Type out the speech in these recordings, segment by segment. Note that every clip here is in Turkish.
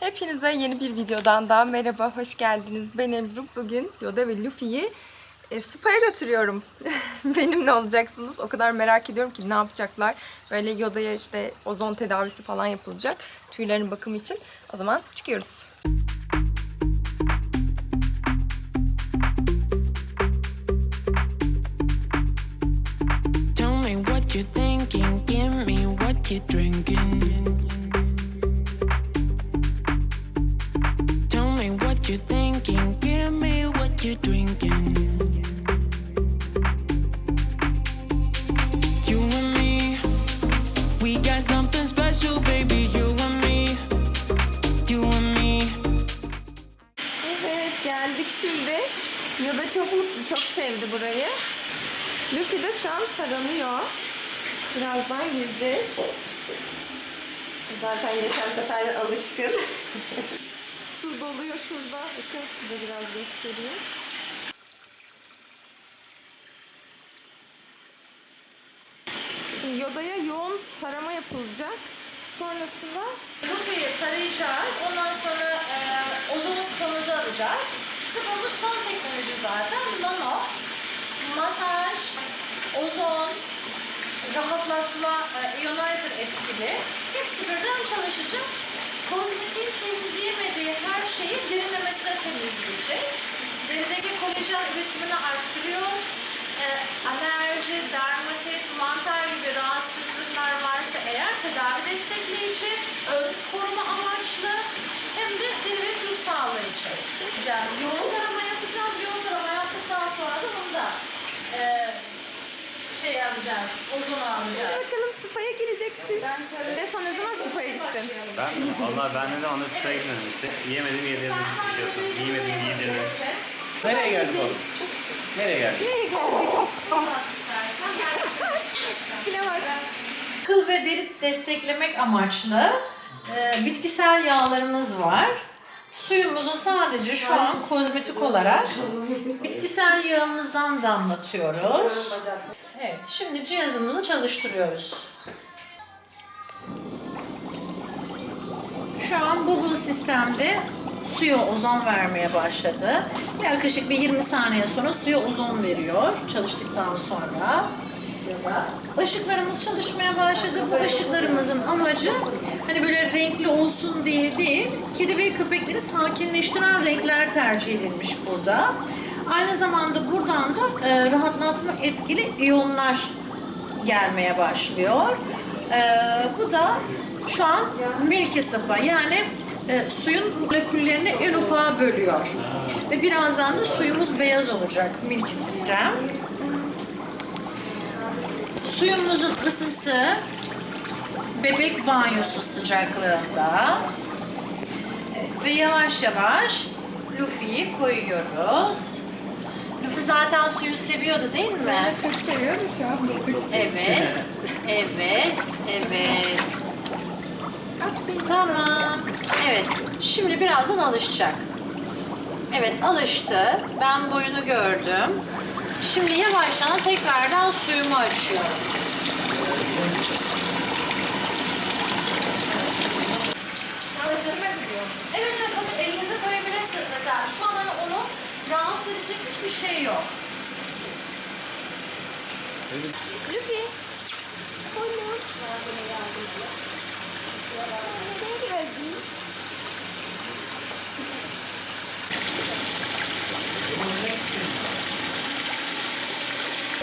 Hepinize yeni bir videodan daha merhaba, hoş geldiniz. Ben Ebru. Bugün Yoda ve Luffy'yi e, spa'ya götürüyorum. Benimle olacaksınız. O kadar merak ediyorum ki ne yapacaklar. Böyle Yoda'ya işte ozon tedavisi falan yapılacak. Tüylerin bakımı için. O zaman çıkıyoruz. Tell me what you're thinking, give me what you're drinking. Geldik şimdi. Yoda çok çok sevdi burayı. Luffy de şu an taranıyor. Birazdan girecek. Zaten geçen seferden alışkın. Su doluyor şurada. Bakın size biraz göstereyim. Yoda'ya yoğun tarama yapılacak. Sonrasında Luffy'yi tarayacağız. Ondan sonra e, ozon sıpamızı alacağız. Sıpamız son teknoloji zaten. Nano, masaj, ozon, rahatlatma, e, ionizer etkili. Hepsi birden çalışacak. Kozmetiğin temizleyemediği her şeyi derinlemesine temizleyecek. Derideki kolajen üretimini arttırıyor. E, alerji, dermatit, mantar gibi rahatsızlıklar varsa eğer tedavi destekleyici, ön koruma amaçlı hem de deri ve sağlığı için yapacağız. Yoğun tarama yapacağız. Yoğun tarama yaptıktan sonra da bunda e, şey alacağız, ozonu alacağız. bakalım spa'ya gireceksin. Ve sen ne zaman spa'ya gittin? Ben mi? Valla ben de ana sprey gitmedim işte. Yiyemedim yedirdim biliyorsun. Yiyemedim yedirdim. Nereye geldik oğlum? Nereye geldik? Nereye geldik? Yine var. Kıl ve deri desteklemek amaçlı e, bitkisel yağlarımız var. Suyumuza sadece şu an kozmetik olarak bitkisel yağımızdan damlatıyoruz. Evet, şimdi cihazımızı çalıştırıyoruz. Şu an bu bu sistemde suya ozon vermeye başladı. Yaklaşık bir 20 saniye sonra suya ozon veriyor çalıştıktan sonra. Işıklarımız çalışmaya başladı. Bu ışıklarımızın amacı hani böyle renkli olsun diye değil, kedi ve köpekleri sakinleştiren renkler tercih edilmiş burada. Aynı zamanda buradan da e, rahatlatma etkili iyonlar gelmeye başlıyor. E, bu da şu an milky spa yani e, suyun moleküllerini en ufağa bölüyor. Ve birazdan da suyumuz beyaz olacak milky sistem. Suyumuzun ısısı bebek banyosu sıcaklığında. Evet, ve yavaş yavaş Luffy'yi koyuyoruz. Luffy zaten suyu seviyordu değil mi? Çok seviyorum şu an. Evet, evet, evet. Tamam. Evet, şimdi birazdan alışacak. Evet, alıştı. Ben boyunu gördüm. Şimdi yavaştan tekrardan suyumu açıyorum. Evet, evet, onu elinize koyabilirsiniz. Mesela şu an hani onu rahatsız edecek hiçbir şey yok. Luffy. Oğlum. Nereye geldin?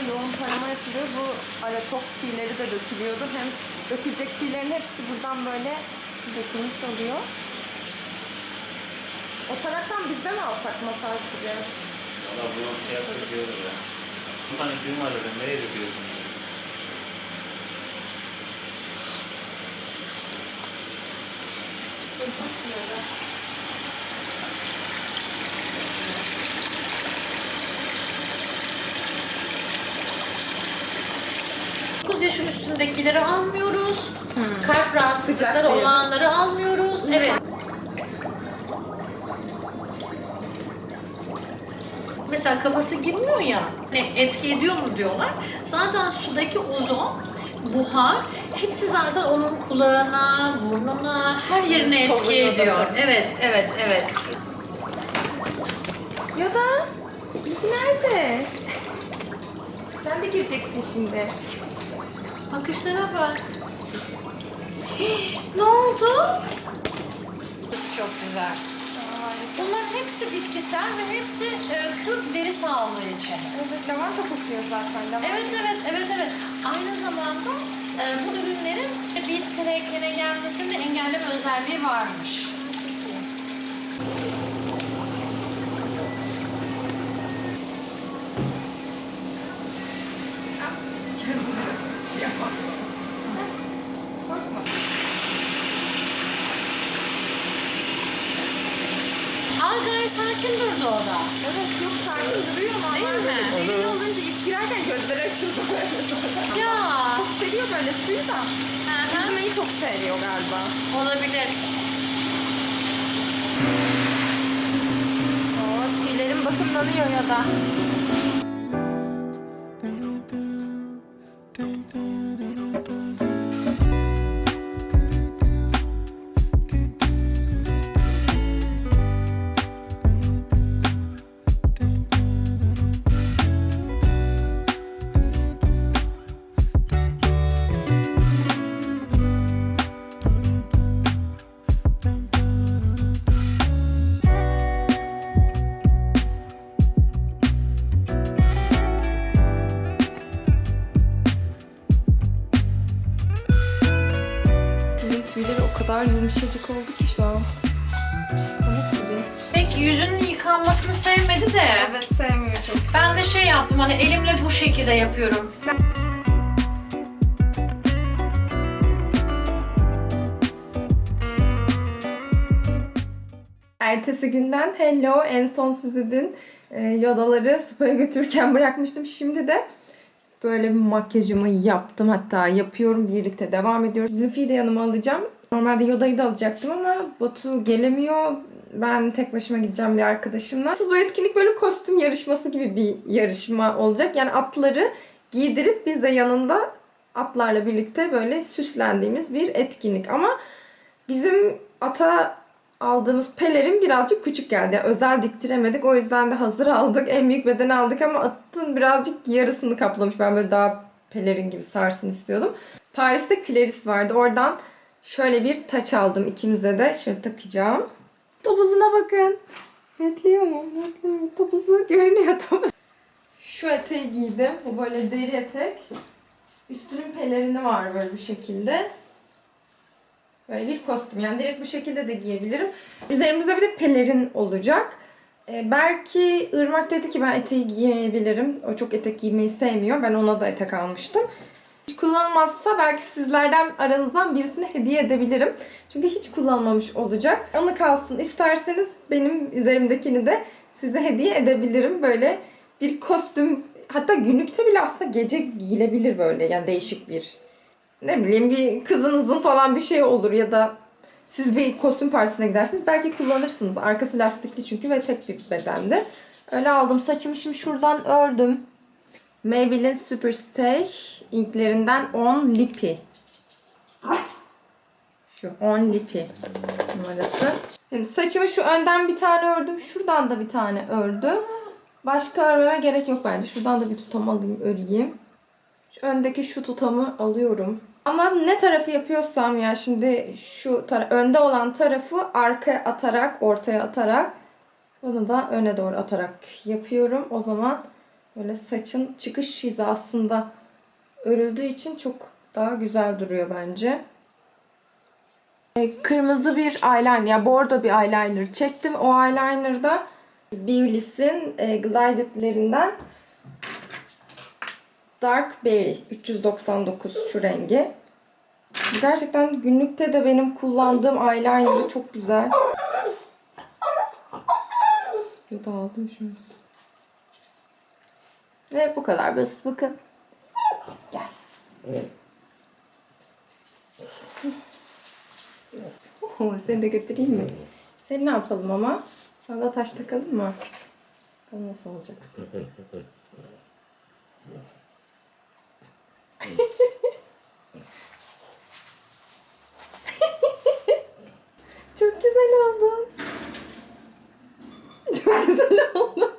Yoğun tarama yapılıyor. Bu ara çok tüyleri de dökülüyordu. Hem dökülecek tüylerin hepsi buradan böyle dökülmüş oluyor. O taraftan biz de mi alsak masaj gibi? Valla bunu şey yapsak iyi olur ya. Bir tane film var zaten. Nereye döküyorsun? Dokuz yaşın üstündekileri almıyoruz. Kalp rahatsızlıkları Sıcak olanları almıyoruz. Evet. Mesela kafası girmiyor ya, ne etki ediyor mu diyorlar. Zaten sudaki ozon buhar hepsi zaten onun kulağına, burnuna, her yerine etki Soluyor da ediyor. Evet, evet, evet. Yoda, Luffy nerede? Sen de gireceksin şimdi. Bakışlara bak. ne oldu? Çok güzel. Bunların hepsi bitkisel ve hepsi e, kürk deri sağlığı için. Evet, lavanta kokuyor zaten. Lavanta. Evet evet evet evet. Aynı zamanda bu ürünlerin bir renklerine gelmesini engelleme özelliği varmış. Aa gayet sakin durdu o. Evet, çok sakin duruyor girerken gözleri açıldı böyle. Ya. Çok seviyor böyle suyu da. Yüzmeyi çok seviyor galiba. Olabilir. Oo, tüylerim bakımlanıyor ya da. Yumuşacık oldu ki şu an. Pamuk gibi. Pek yüzünün yıkanmasını sevmedi de. Evet sevmiyor çok. Ben de şey yaptım hani elimle bu şekilde yapıyorum. Ertesi günden hello en son sizi dün e, yodaları spa'ya götürürken bırakmıştım. Şimdi de böyle bir makyajımı yaptım hatta yapıyorum birlikte devam ediyoruz. Luffy'yi de yanıma alacağım. Normalde Yoda'yı da alacaktım ama Batu gelemiyor. Ben tek başıma gideceğim bir arkadaşımla. Asıl bu etkinlik böyle kostüm yarışması gibi bir yarışma olacak. Yani atları giydirip biz de yanında atlarla birlikte böyle süslendiğimiz bir etkinlik. Ama bizim ata aldığımız pelerin birazcık küçük geldi. Yani özel diktiremedik. O yüzden de hazır aldık. En büyük bedeni aldık ama atın birazcık yarısını kaplamış. Ben böyle daha pelerin gibi sarsın istiyordum. Paris'te Claris vardı. Oradan şöyle bir taç aldım ikimize de. Şöyle takacağım. Topuzuna bakın. Netliyor mu? Netliyor? Topuzu görünüyor topuz. Şu eteği giydim. Bu böyle deri etek. Üstünün pelerini var böyle bu şekilde. Böyle bir kostüm. Yani direkt bu şekilde de giyebilirim. Üzerimizde bir de pelerin olacak. Ee, belki Irmak dedi ki ben eteği giyemeyebilirim. O çok etek giymeyi sevmiyor. Ben ona da etek almıştım. Kullanılmazsa belki sizlerden aranızdan birisine hediye edebilirim. Çünkü hiç kullanmamış olacak. Onu kalsın isterseniz benim üzerimdekini de size hediye edebilirim. Böyle bir kostüm hatta günlükte bile aslında gece giyilebilir böyle. Yani değişik bir ne bileyim bir kızınızın falan bir şey olur ya da siz bir kostüm partisine gidersiniz. Belki kullanırsınız. Arkası lastikli çünkü ve tek bir bedende. Öyle aldım. Saçımı şimdi şuradan ördüm. Maybelline Superstay inklerinden 10 Lippy. Şu 10 Lippy numarası. Şimdi saçımı şu önden bir tane ördüm. Şuradan da bir tane ördüm. Başka örmeme gerek yok bence. Şuradan da bir tutam alayım, öreyim. Şu öndeki şu tutamı alıyorum. Ama ne tarafı yapıyorsam ya şimdi şu önde olan tarafı arkaya atarak, ortaya atarak bunu da öne doğru atarak yapıyorum. O zaman böyle saçın çıkış hizasında örüldüğü için çok daha güzel duruyor bence. E, Kırmızı bir eyeliner, ya bordo bir eyeliner çektim. O eyeliner'da Beauty's'in e, Glided'lerinden Dark Berry 399 şu rengi. Gerçekten günlükte de benim kullandığım eyeliner'ı çok güzel. Ya da ağlıyor şimdi. Ve bu kadar basit. Bakın. Gel. Oo, seni de götüreyim mi? Seni ne yapalım ama? Sana da taş takalım mı? Bakalım nasıl olacaksın. Çok güzel oldun. Çok güzel oldun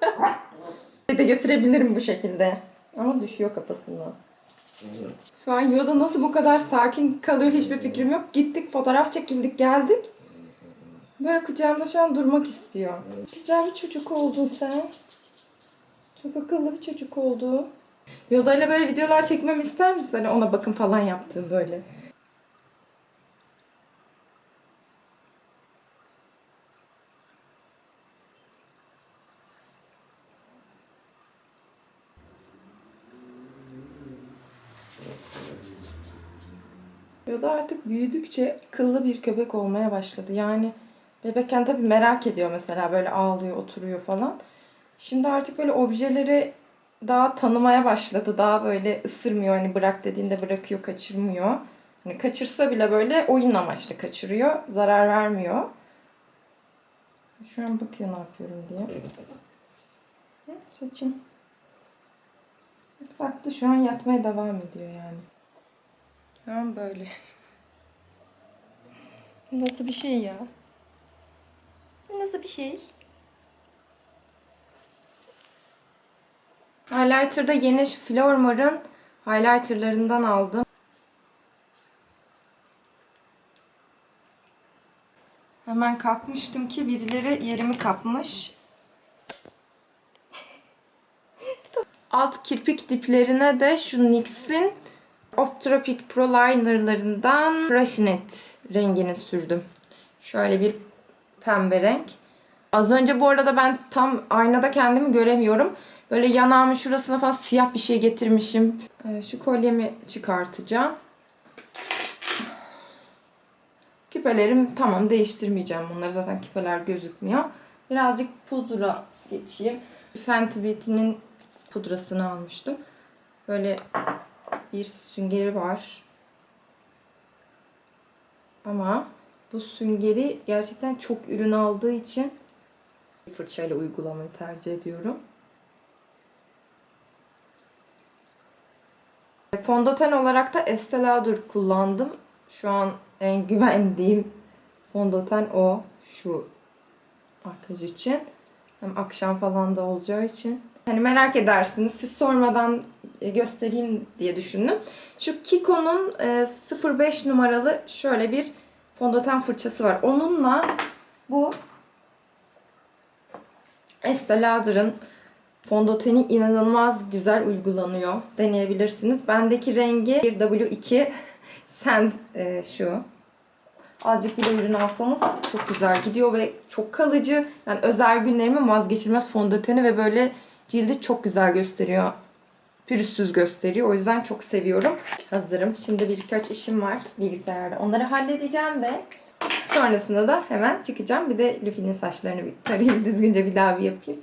götürebilirim bu şekilde. Ama düşüyor kafasından. Şu an Yoda nasıl bu kadar sakin kalıyor hiçbir fikrim yok. Gittik fotoğraf çekildik geldik. Böyle kucağımda şu an durmak istiyor. Güzel bir çocuk oldun sen. Çok akıllı bir çocuk oldu. Yoda ile böyle videolar çekmemi ister misin? Hani ona bakım falan yaptığım böyle. Yoda artık büyüdükçe kıllı bir köpek olmaya başladı. Yani bebekken tabii merak ediyor mesela böyle ağlıyor, oturuyor falan. Şimdi artık böyle objeleri daha tanımaya başladı. Daha böyle ısırmıyor. Hani bırak dediğinde bırakıyor, kaçırmıyor. Hani kaçırsa bile böyle oyun amaçlı kaçırıyor. Zarar vermiyor. Şu an bakıyor ne yapıyorum diye. Saçım. Baktı şu an yatmaya devam ediyor yani. An böyle. Nasıl bir şey ya? Nasıl bir şey? Highlighter'da yeni şu Flormar'ın highlighter'larından aldım. Hemen kalkmıştım ki birileri yerimi kapmış. Alt kirpik diplerine de şu NYX'in Off Tropic Pro Liner'larından Brushinet rengini sürdüm. Şöyle bir pembe renk. Az önce bu arada ben tam aynada kendimi göremiyorum. Böyle yanağımın şurasına falan siyah bir şey getirmişim. Ee, şu kolyemi çıkartacağım. Küpelerim tamam değiştirmeyeceğim bunları zaten küpeler gözükmüyor. Birazcık pudra geçeyim. Fenty Beauty'nin pudrasını almıştım. Böyle bir süngeri var. Ama bu süngeri gerçekten çok ürün aldığı için fırçayla uygulamayı tercih ediyorum. Fondöten olarak da Estee Lauder kullandım. Şu an en güvendiğim fondöten o. Şu makyaj için. Hem akşam falan da olacağı için. Hani merak edersiniz. Siz sormadan e, göstereyim diye düşündüm. Şu Kiko'nun e, 05 numaralı şöyle bir fondöten fırçası var. Onunla bu Estee Lauder'ın fondöteni inanılmaz güzel uygulanıyor. Deneyebilirsiniz. Bendeki rengi bir W2 Sand e, şu. Azıcık bile ürün alsanız çok güzel gidiyor ve çok kalıcı. Yani özel günlerimin vazgeçilmez fondöteni ve böyle cildi çok güzel gösteriyor. Pürüzsüz gösteriyor. O yüzden çok seviyorum. Hazırım. Şimdi birkaç işim var bilgisayarda. Onları halledeceğim ve sonrasında da hemen çıkacağım. Bir de Luffy'nin saçlarını bir tarayayım. Düzgünce bir daha bir yapayım.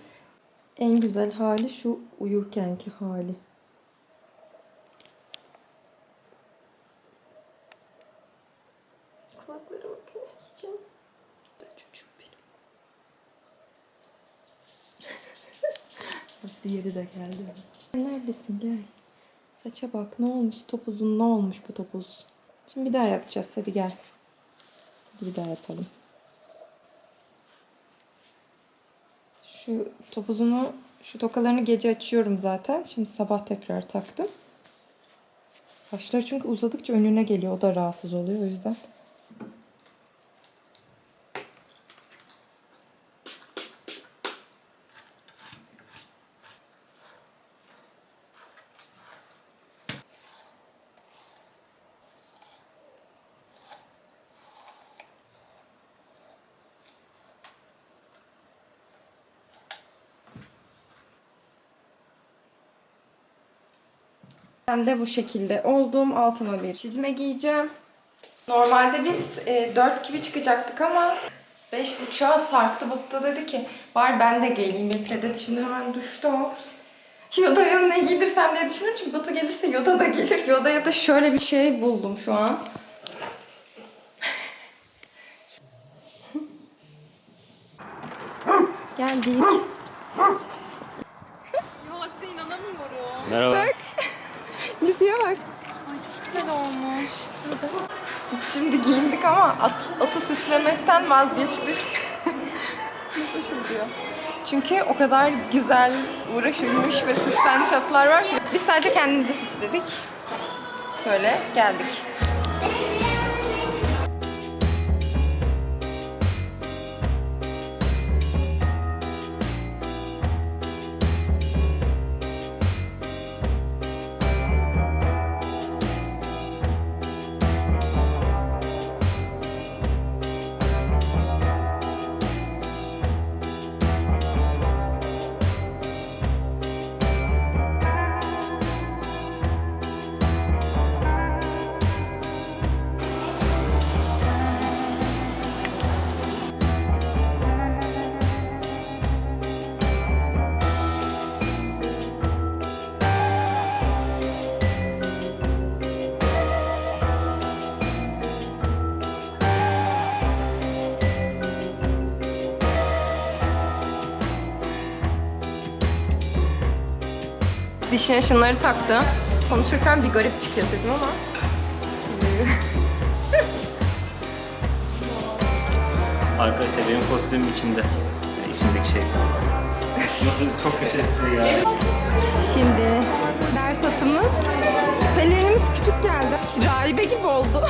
En güzel hali şu uyurkenki hali. Kulaklara bakın hiçim. Da çocuğum benim. Diğeri de geldi. Neredesin gel. Saça bak ne olmuş topuzun ne olmuş bu topuz. Şimdi bir daha yapacağız hadi gel. Bir daha yapalım. Şu topuzunu, şu tokalarını gece açıyorum zaten. Şimdi sabah tekrar taktım. Saçları çünkü uzadıkça önüne geliyor. O da rahatsız oluyor o yüzden. Ben de bu şekilde oldum. Altıma bir çizme giyeceğim. Normalde biz e, 4 gibi çıkacaktık ama 5.30'a sarktı. Batu dedi ki var ben de geleyim bekle dedi. Şimdi hemen duşta o. Yoda'ya ne giydirsem diye düşünüyorum. Çünkü Batu gelirse Yoda da gelir. Yoda'ya da şöyle bir şey buldum şu an. Geldik. Merhaba. Bak. Lütfiye bak. güzel olmuş. Biz şimdi giyindik ama at, atı süslemekten vazgeçtik. Nasıl şılıyor? Çünkü o kadar güzel uğraşılmış ve süslenmiş atlar var ki. Biz sadece kendimizi süsledik. Böyle geldik. Dişine şunları taktı. Konuşurken bir garip çıkıyor sesim ama. Arkadaşlar benim kostümüm içimde. Yani içimdeki şey. Nasıl çok kötü etti ya. Şimdi ders atımız. Pelerinimiz küçük geldi. Rahibe gibi oldu.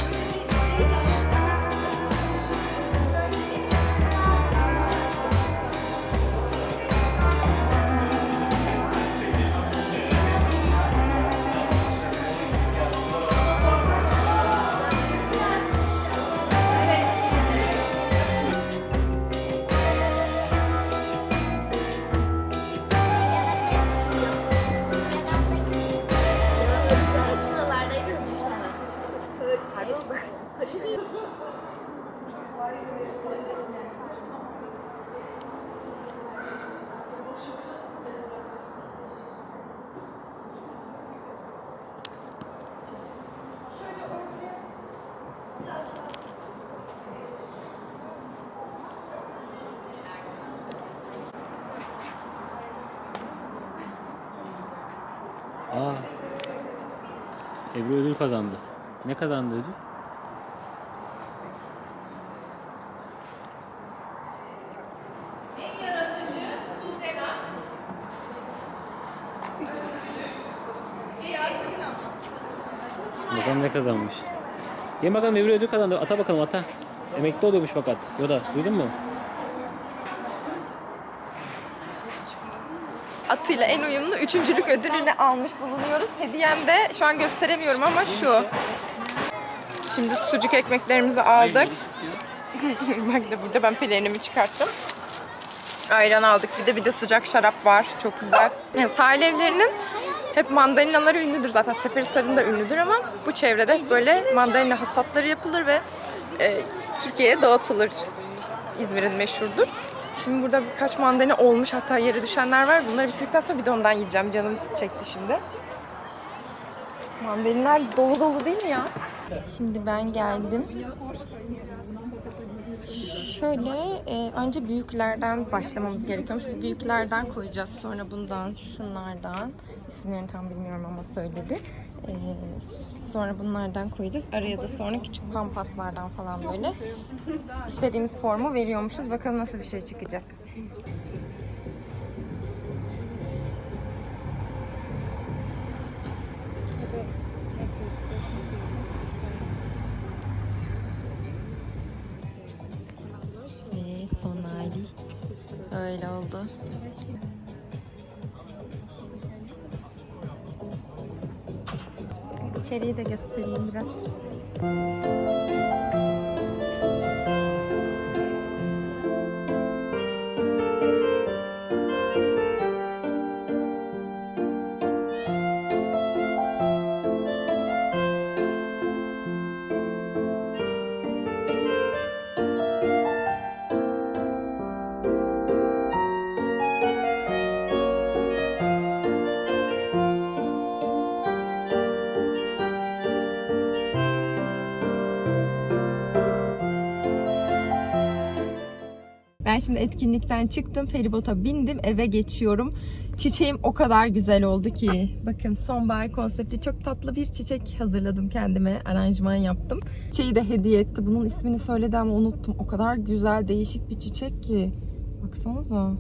Ebru ödül kazandı. Ne kazandı ödül? Bakalım ne kazanmış. Gel bakalım Ebru ödül kazandı. Ata bakalım ata. Emekli oluyormuş fakat. Yoda duydun mu? Atıyla en uyumlu üçüncülük ödülünü almış bulunuyoruz. Hediyem de şu an gösteremiyorum ama şu. Şimdi sucuk ekmeklerimizi aldık. Bak da burada ben pelerinimi çıkarttım. Ayran aldık. Bir de bir de sıcak şarap var. Çok güzel. Yani sahil evlerinin hep mandalinaları ünlüdür zaten. Seferihisar'ın da ünlüdür ama bu çevrede böyle mandalina hasatları yapılır ve e, Türkiye'ye dağıtılır. İzmir'in meşhurdur. Şimdi burada birkaç mandalina olmuş hatta yere düşenler var. Bunları bitirdikten sonra bir de ondan yiyeceğim. Canım çekti şimdi. Mandalinalar dolu dolu değil mi ya? Şimdi ben geldim. Şöyle e, önce büyüklerden başlamamız gerekiyormuş. Büyüklerden koyacağız. Sonra bundan, şunlardan. İsimlerini tam bilmiyorum ama söyledi. E, sonra bunlardan koyacağız. Araya da sonra küçük pampaslardan falan böyle. İstediğimiz formu veriyormuşuz. Bakalım nasıl bir şey çıkacak. Göstereyim Ben şimdi etkinlikten çıktım, feribota bindim, eve geçiyorum. Çiçeğim o kadar güzel oldu ki. Bakın sonbahar konsepti çok tatlı bir çiçek hazırladım kendime. Aranjman yaptım. Çiçeği de hediye etti. Bunun ismini söyledi ama unuttum. O kadar güzel, değişik bir çiçek ki. Baksanıza.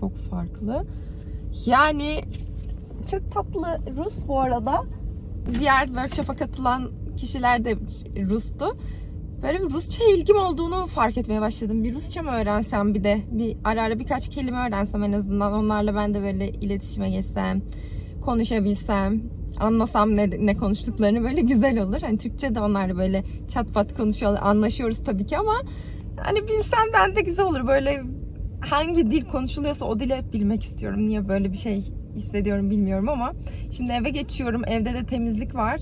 çok farklı. Yani çok tatlı Rus bu arada. Diğer workshop'a katılan kişiler de Rus'tu. Böyle bir Rusça ilgim olduğunu fark etmeye başladım. Bir Rusça mı öğrensem bir de bir ara ara birkaç kelime öğrensem en azından onlarla ben de böyle iletişime geçsem, konuşabilsem, anlasam ne, ne konuştuklarını böyle güzel olur. Hani Türkçe de onlarla böyle çat pat konuşuyorlar, anlaşıyoruz tabii ki ama hani bilsem ben de güzel olur. Böyle hangi dil konuşuluyorsa o dili hep bilmek istiyorum. Niye böyle bir şey hissediyorum bilmiyorum ama şimdi eve geçiyorum. Evde de temizlik var.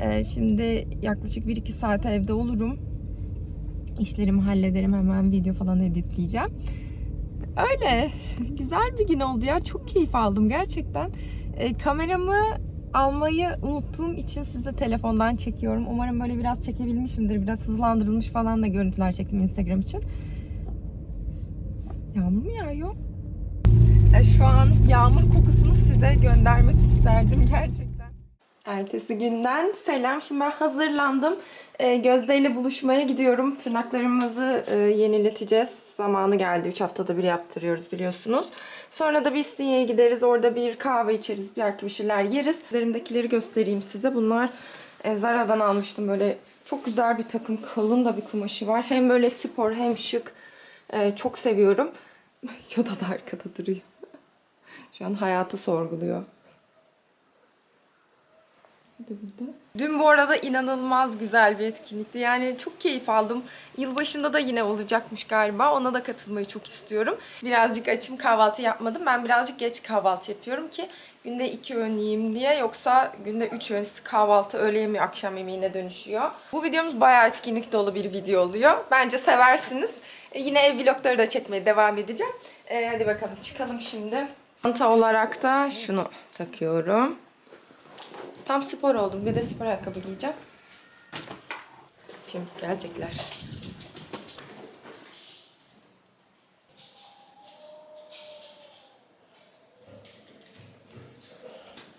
Ee, şimdi yaklaşık 1-2 saat evde olurum. İşlerimi hallederim hemen video falan editleyeceğim. Öyle. Güzel bir gün oldu ya. Çok keyif aldım gerçekten. Ee, kameramı almayı unuttuğum için size telefondan çekiyorum. Umarım böyle biraz çekebilmişimdir. Biraz hızlandırılmış falan da görüntüler çektim Instagram için. Yağmur mu yağıyor? E, Şu an yağmur kokusunu size göndermek isterdim gerçekten. Ertesi günden selam. Şimdi ben hazırlandım. E, Gözde ile buluşmaya gidiyorum. Tırnaklarımızı e, yenileteceğiz. Zamanı geldi. 3 haftada bir yaptırıyoruz biliyorsunuz. Sonra da bir İstinye'ye gideriz. Orada bir kahve içeriz. Bir bir şeyler yeriz. Üzerimdekileri göstereyim size. Bunlar e, Zara'dan almıştım. Böyle çok güzel bir takım. Kalın da bir kumaşı var. Hem böyle spor hem şık. E, çok seviyorum. Yoda da arkada duruyor. Şu an hayatı sorguluyor. Dün bu arada inanılmaz güzel bir etkinlikti. Yani çok keyif aldım. Yılbaşında da yine olacakmış galiba. Ona da katılmayı çok istiyorum. Birazcık açım kahvaltı yapmadım. Ben birazcık geç kahvaltı yapıyorum ki günde iki öğün yiyeyim diye. Yoksa günde üç öğün kahvaltı öğle yemeği akşam yemeğine dönüşüyor. Bu videomuz bayağı etkinlik dolu bir video oluyor. Bence seversiniz. E, yine ev vlogları da çekmeye devam edeceğim. E, hadi bakalım çıkalım şimdi. Çanta olarak da şunu takıyorum. Tam spor oldum. Bir de spor ayakkabı giyeceğim. Şimdi gelecekler.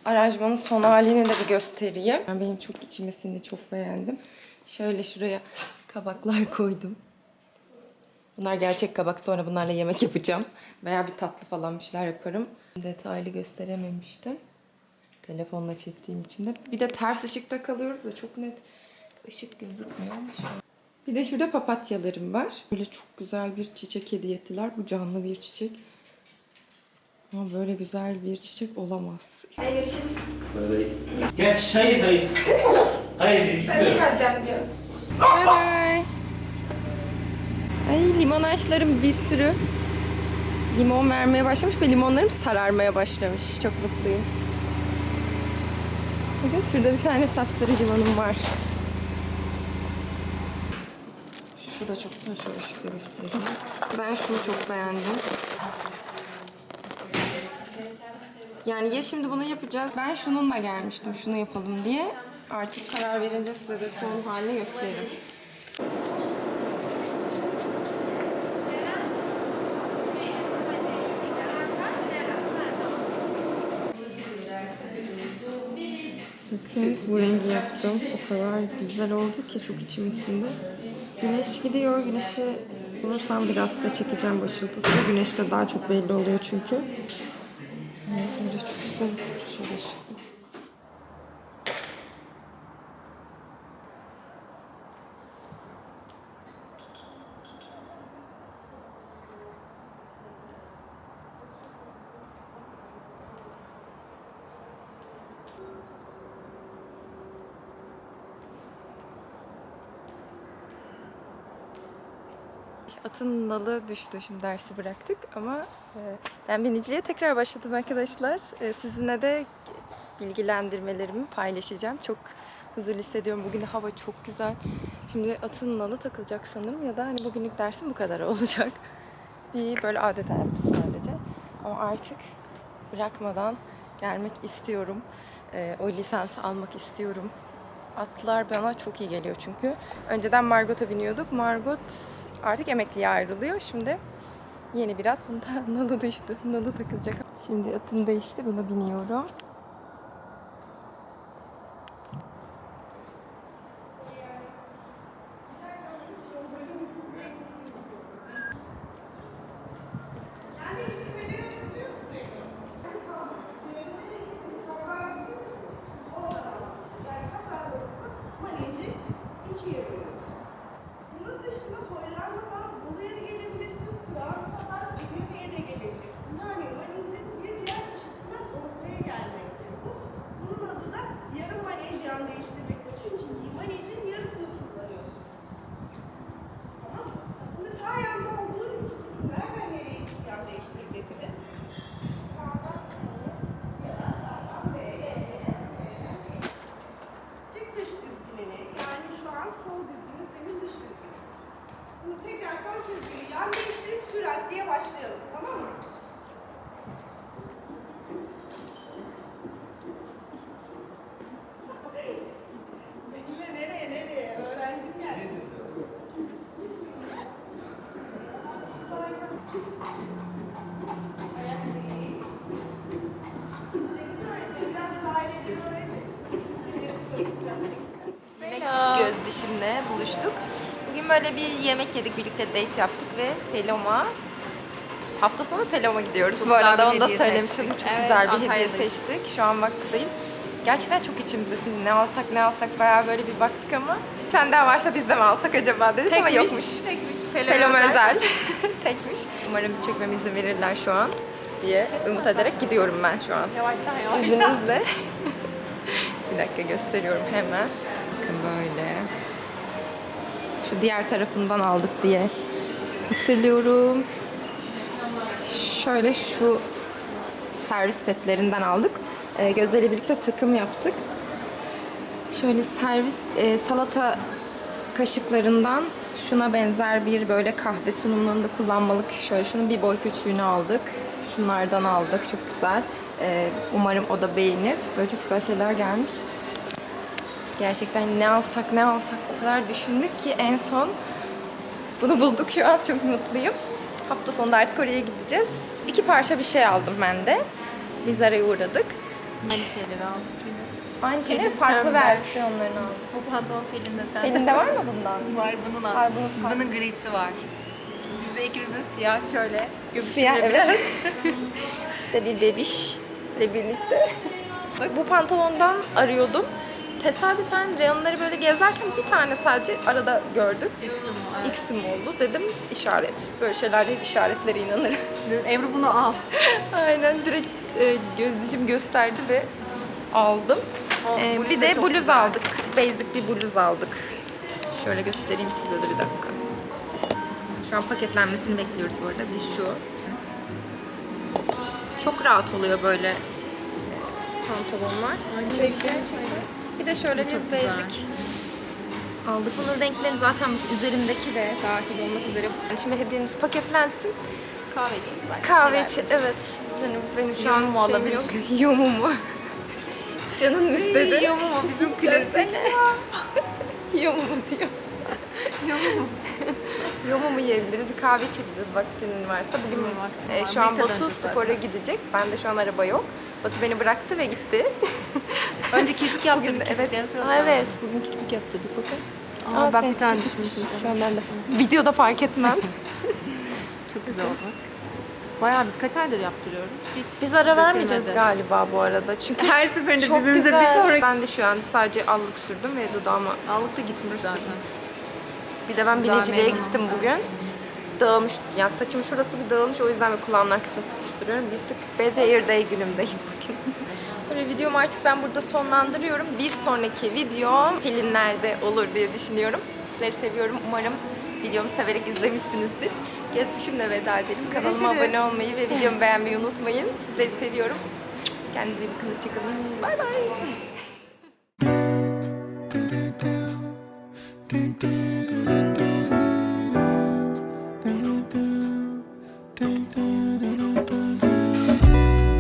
Aranjmanın son halini de bir göstereyim. Benim çok içime sindi, çok beğendim. Şöyle şuraya kabaklar koydum. Bunlar gerçek kabak. Sonra bunlarla yemek yapacağım. Veya bir tatlı falan bir şeyler yaparım. Detaylı gösterememiştim. Telefonla çektiğim için de. Bir de ters ışıkta kalıyoruz da çok net ışık gözükmüyor ama şu an. Bir de şurada papatyalarım var. Böyle çok güzel bir çiçek hediye ettiler. Bu canlı bir çiçek. Ama böyle güzel bir çiçek olamaz. görüşürüz. Böyle. Gel hayır hayır. Hayır biz gitmiyoruz. geleceğim diyor. Bye bye. Ay limon ağaçlarım bir sürü limon vermeye başlamış ve limonlarım sararmaya başlamış. Çok mutluyum. Bakın şurada bir tane sapsarı limonum var. Şu da çok güzel. Şöyle ışıkla göstereyim. Ben şunu çok beğendim. Yani ya şimdi bunu yapacağız. Ben şununla gelmiştim şunu yapalım diye. Artık karar verince size de son halini gösteririm. Bakın bu rengi yaptım. O kadar güzel oldu ki çok içim ısındı. Güneş gidiyor. Güneşi bulursam biraz size çekeceğim başıltısı. Güneşte daha çok belli oluyor çünkü. Böyle çok güzel. Şöyle ışıklı. Atın nalı düştü şimdi dersi bıraktık ama e, ben biniciliğe tekrar başladım arkadaşlar. E, sizinle de bilgilendirmelerimi paylaşacağım. Çok huzurlu hissediyorum. Bugün hava çok güzel. Şimdi atın nalı takılacak sanırım ya da hani bugünlük dersim bu kadar olacak. Bir böyle adeta yaptım sadece. Ama artık bırakmadan gelmek istiyorum. E, o lisansı almak istiyorum. Atlar bana çok iyi geliyor çünkü. Önceden Margot'a biniyorduk. Margot artık emekliye ayrılıyor. Şimdi yeni bir at. Bunda nalı düştü. Nalı takılacak. Şimdi atım değişti. Buna biniyorum. Böyle bir yemek yedik, birlikte date yaptık ve Pelom'a Hafta sonu Pelom'a gidiyoruz. Bu güzel arada bir onu da söylemiş olayım. Çok Evet, güzel bir hediye seçtik. Şu an vakıttayız. Gerçekten çok içimizdesin. Ne alsak ne alsak bayağı böyle bir baktık ama bir tane daha varsa biz de mi alsak acaba dedik ama yokmuş. Tekmiş. Pelom özel. Tekmiş. Umarım çekmeme izin verirler şu an diye umut ederek gidiyorum ben şu an. Yavaştan yavaştan. İzninizle. bir dakika gösteriyorum hemen. Bakın böyle. Şu diğer tarafından aldık diye hatırlıyorum. Şöyle şu servis setlerinden aldık. Ee, Gözde'yle birlikte takım yaptık. Şöyle servis e, salata kaşıklarından şuna benzer bir böyle kahve sunumlarında kullanmalık şöyle şunun bir boy küçüğünü aldık. Şunlardan aldık. Çok güzel. Ee, umarım o da beğenir. Böyle çok güzel şeyler gelmiş. Gerçekten ne alsak ne alsak o kadar düşündük ki en son bunu bulduk şu an. Çok mutluyum. Hafta sonunda artık oraya gideceğiz. İki parça bir şey aldım ben de. Biz araya uğradık. Aynı şeyleri aldık yine. Aynı şeylerin Pelin farklı versiyonlarını aldım. Bu pantolon Pelin'de sen. Elinde var mı bundan? Var bunun al. Var, bunun bunun grisi var. Bizde ikimiz de siyah şöyle. Siyah evet. de bir bebişle birlikte. Bu pantolondan arıyordum. Tesadüfen reyonları böyle gezerken bir tane sadece arada gördük. X'im oldu. Dedim işaret. Böyle şeylerde hep işaretlere inanırım. Ebru bunu al. Aynen direkt e, gözlücüm gösterdi ve aldım. O E, bluz bir da de çok bluz güzel. aldık. Basic bir bluz aldık. Şöyle göstereyim size de bir dakika. Şu an paketlenmesini bekliyoruz bu arada. Bir şu. Çok rahat oluyor böyle e, pantolonlar. Bir de şöyle bir çok basic aldık. Bunun renkleri zaten üzerimdeki de dahil olmak üzere. Şimdi hediyemiz paketlensin. Kahve içeceğiz belki. Kahve için evet. Benim, benim şu an Yomumu şeyim alabilir yok. Yomumu. Canın istedi? Yomumu bizim klasik. Yomumu diyor. Yomumu. Yomumu yiyebiliriz. Kahve içebiliriz vaktin varsa. Bugün vaktim e, var. şu an Batu spora gidecek. Ben de şu an araba yok. Batu beni bıraktı ve gitti. Önce kirpik Bugün yaptırdık. de, evet. Aa, evet. Bugün kirpik yaptırdık bakın. Aa, bak sen bir tane kirpik düşmüş. düşmüş. Şu an ben de. Videoda fark etmem. Çok güzel oldu. Bayağı biz kaç aydır yaptırıyoruz? Hiç Biz ara vermeyeceğiz galiba bu arada. Çünkü Her seferinde birbirimize güzel. bir sonraki... Ben de şu an sadece allık sürdüm ve dudağıma Allık da gitmiş zaten. Bir de ben memnunum. gittim bugün. Dağılmış, yani saçım şurası bir dağılmış o yüzden ve kulağımın arkasına sıkıştırıyorum. Bir tık bad hair day günümdeyim bugün. Böyle videomu artık ben burada sonlandırıyorum. Bir sonraki videom Pelinler'de olur diye düşünüyorum. Sizleri seviyorum. Umarım videomu severek izlemişsinizdir. Şimdi veda edelim. Kanalıma Görüşürüz. abone olmayı ve videomu beğenmeyi unutmayın. Sizleri seviyorum. Kendinize iyi bakın. Hoşçakalın. Bay bay. do